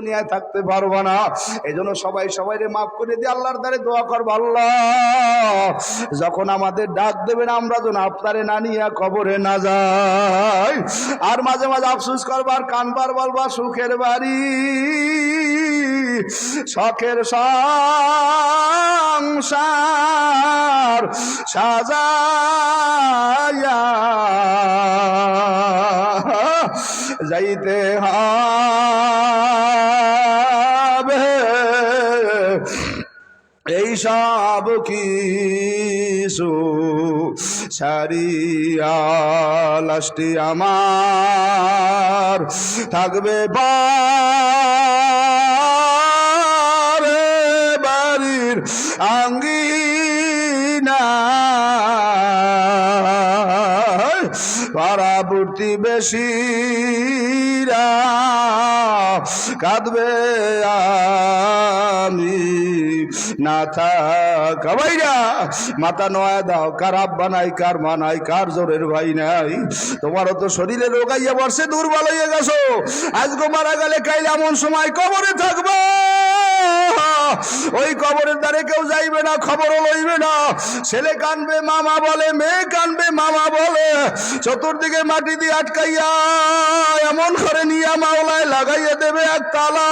দুনিয়ায় থাকতে পারব না। এই জন্য সবাই সবাই মাফ করে দিয়ে আল্লাহর দ্বারে দোয়া আল্লাহ। যখন আমাদের ডাক দেবেন, আমরা যেন আপনারে না নিয়ে কবরে না যাই। আর মাঝে মাঝে আফসুস করবার কানবার বলবা সুখের বাড়ি, শখের সংসার সাজাইয়া যাইতে হবে সব কিছু সারিয়া লাস্টি আমার থাকবে বা বাড়ির আঙ্গিনা পাড়াবর্তী বেশিরা কাঁদবে আমি। না থাক। ভাইরা, মাথা নয়া দাও। কার আব্বা নাই, কার মা নাই, কার জোরের ভাই নাই? তোমারও তো শরীরে রোগাইয়া বর্ষে দুর্বল হয়ে গেছো। আজকে মারা গেলে কাইলে এমন সময় কবরে থাকবে। ওই কবরের দ্বারে কেউ যাইবে না, খবরও লইবে না। ছেলে কানবে, মামা বলে, মেয়ে কানবে, মামা বলে, চতুর্দিকে মাটি দিয়ে আটকাইয়া এমন করে নিয়ে মাওলায় লাগাইয়া দেবে এক তালা।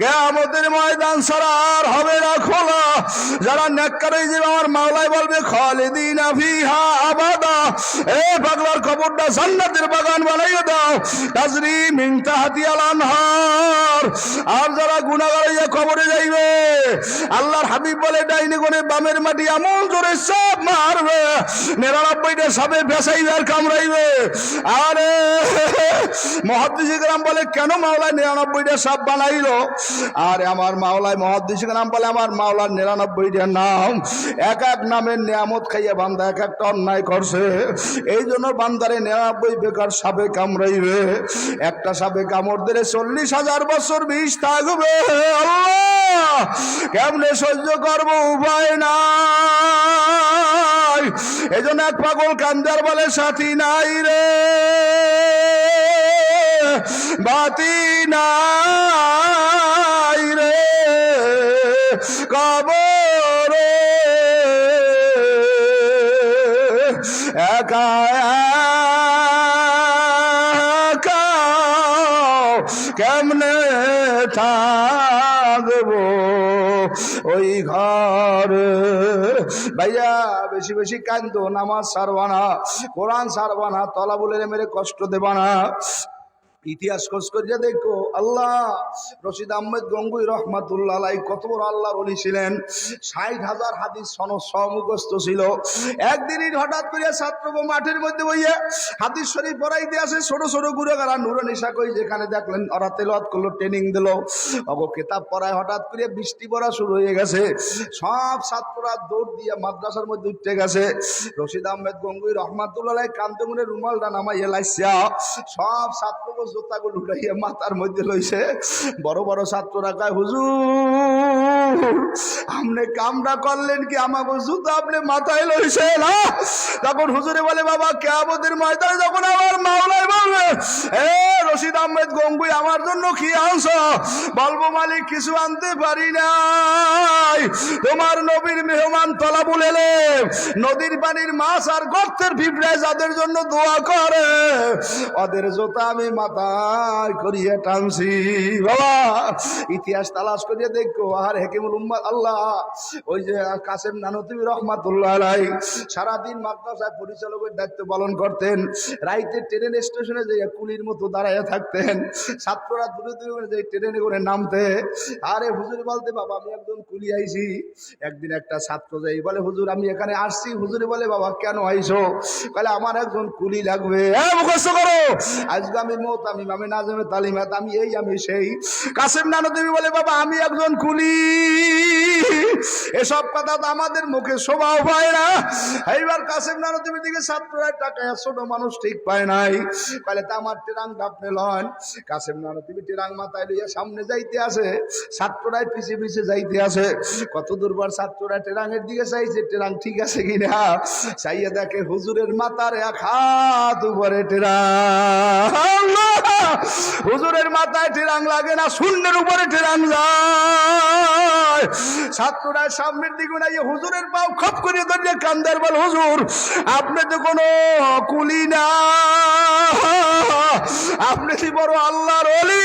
কেয়ামতের ময়দান সারার হবে না খোলা। যারা নেককারে যে আমার মাওলায় বলবে, খালিদিন ফিহা আবাদা। এ পাগলার খবরটা জান্নাতের বাগান বানাইয়ে দাও। তাজরি মিন তাহাতিয়াল আনহার। আর যারা গুনাগারাইয়া খবরে যাইবে, আল্লাহর হাবিব বলে, ডাইনে কোনে বামের মাটি এমন জোরে সব মারবে, নিরানব্বইটা সবে ভেসাইবে আর কামড়াইবে। আরে, মহাদ্দিস গ্রাম বলে, কেন মাওলায় নিরানব্বইটা সাপ বানাইলো? আর, আমার মাওলায় মহাদ্দিস গ্রাম বলে, আমার মাওলার নিরানব্বইটা নাম, এক এক নামের নিয়ামত খাইয়া বান্দা এক একটা অন্যায় করছে। এই জন্য বান্দারে নিরানব্বই বেকার সাপে কামড়াইবে। একটা সাপে কামড় দিলে চল্লিশ হাজার বছর বিষ থাকবে। কেমনে সহ্য করব? উপায় নাই। এই জন্য এক পাগল কান্দার বলে, সাথী নাই রে, বাতি নাই। কবরে। একা কেমনে থাকব? ওই ঘর। ভাইয়া, বেশি বেশি কান্দো, নামাজ সারবানা কোরআন সারবানা তলা বলে মেরে কষ্ট দেবানা ইতিহাস খোঁজ করিয়া দেখো, আল্লাহ রশিদ আহমেদ গঙ্গুই রহমাতুল্লাহ কত বড় আল্লাহ অলি ছিলেন। ষাট হাজার হাদিস সন সমুখস্থ ছিল। একদিনই হঠাৎ করিয়া ছাত্রকে মাঠের মধ্যে বইয়া হাদিস শরীফ পড়াইতে আসে, ছোট ছোট গুড়ে গারা নুরো নিশা কই যেখানে দেখলেন ওরা তেলত করল ট্রেনিং দিল। অগো কেতাব পড়ায় হঠাৎ করিয়া বৃষ্টি পড়া শুরু হয়ে গেছে। সব ছাত্ররা দৌড় দিয়ে মাদ্রাসার মধ্যে উঠতে গেছে। রশিদ আহমেদ গঙ্গুই রহমাতুল্লাহ কান্দে মনে রুমালটা নামাই এলাইছা সব ছাত্রকে জোতাগুলো উঠাইয়া মাথার মধ্যে লইছে। বড় বড় ছাত্ররা হুজুর, আপনি করলেন কি আমাকে আপনি মাথায় লইছে না? তখন হুজুরে বলে, বাবা ময়দানে যখন আমার বলবে, এ রশিদ আহমেদ গঙ্গুই, আমার জন্য কি আনছ? বলব মালিক, কিছু আনতে পারি নাই। তোমার নবীর মেহমান তলা বুলেলে নদীর পানির মাছ আর গর্তের পিঁপড়ায় যাদের জন্য দোয়া করে। ওদের জোতা আমি মাথায় করিয়ে টানছি। বাবা, ইতিহাস তালাশ করিয়ে দেখো, আর হেকিমুল উম্মাদ আল্লাহ, ওই যে কাসেম নানতিবি রহমাতুল্লাহ আলাই সারাদিন মাদ্রাসায় পরিচালকের দায়িত্ব পালন করতেন, রাইতে ট্রেন স্টেশনে যে কুলির মতো দাঁড়াইয়া থাকতেন, ছাত্ররা দূরে দূরে করে যে ট্রেনে করে নামতে, আরে হুজুর বলতে, বাবা, আমি একজন কুলি আইছি। একদিন একটা ছাত্র যাই বলে, হুজুর, আমি এখানে আসছি। হুজুরে বলে, বাবা, কেন আইছো? বলে আমার একজন কুলি লাগবে। মুখস্থ করো। আজকে আমি মত, আমি আমি তালিমাত আমি এই, আমি সেই। কাসেম নানু দেবী বলে, বাবা, আমি একজন কুলি। এসব কথা তো আমাদের মুখে শোভাও পায় না। এইবার কাসেম নানু দেবীর দিকে ছাত্ররা টাকা ছোট মানুষ ঠিক পায় নাই। বলে তা আমার টেরাং আপনি লন। কাসেম নানু দেবী টেরাং মাথায় লইয়া সামনে যাইতে আসে। ছাত্ররাই পিছে পিছে যাইতে আছে কত দুর্বার ছাত্ররা টেরাঙের দিকে চাইছে, টেরাং ঠিক আছে কিনা? চাইয়ে দেখে হুজুরের মাথার এক হাত উপরে টেরাং। হুজুরের মাথায় ঠেরাং লাগে না, শূন্যের উপরে ঠেরাং যায়। ছাত্ররা সামনের দিকে না হুজুরের পাও খপ করে ধরলে কান্দার বল, হুজুর, আপনি তো কোনো কুলি না। আপনি কি বড় আল্লাহর অলি?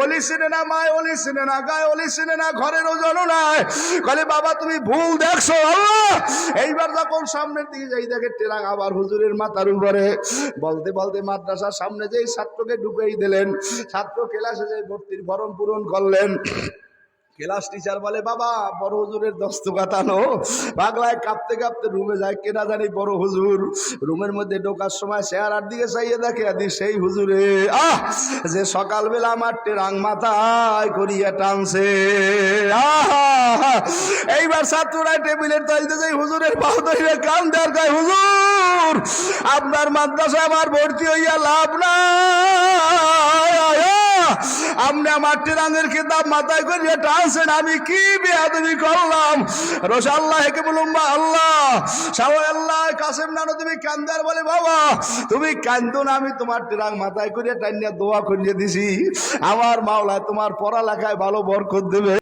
অলি সিনে না মায় অলি সিনে না গায়ে অলি সিনে না ঘরের জন নাই বলে বাবা, তুমি ভুল দেখছ এইবার যখন সামনের দিকে যাই, দেখে টেরাং আবার হুজুরের মাথার উপরে। বলতে বলতে মাদ্রাসার সামনে যেই ছাত্রকে ঢুকেই দিলেন, ছাত্র ক্লাসে যে ভর্তির ভরণ পূরণ করলেন। ক্লাস টিচার বলে, বাবা, বড় হুজুরের দস্ত কাতানো বাংলায় কাঁপতে কাঁপতে রুমে যায়, কেনা জানি বড় হুজুর। রুমের মধ্যে ঢোকার সময় চেহারার দিকে চাইয়ে দেখে, আদি সেই হুজুরে, আহ, যে সকালবেলা আমার টেরাং মাথায় করিয়া টানছে। এইবার ছাত্ররা টেবিলের তাইতে যাই হুজুরের পাও ধরে কান দেওয়ার গায়ে হুজুর, আপনার মাদ্রাসা আমার ভর্তি হইয়া লাভ না আপনি আমার টেরাঙের খেতাব মাথায় করিয়ে টানছেন, আমি কি বেয়াদবি করলাম? রসাল্লাহ হেকে বলুন বা আল্লাহ সাওয়া আল্লাহ, কাসেম নানো, তুমি কান্দার বলে, বাবা, তুমি কান্দো না, আমি তোমার টেরাং মাথায় করিয়ে টানিয়া দোয়া করিয়ে দিছি। আমার মাওলায় তোমার পড়ালেখায় ভালো বরকত দেবে।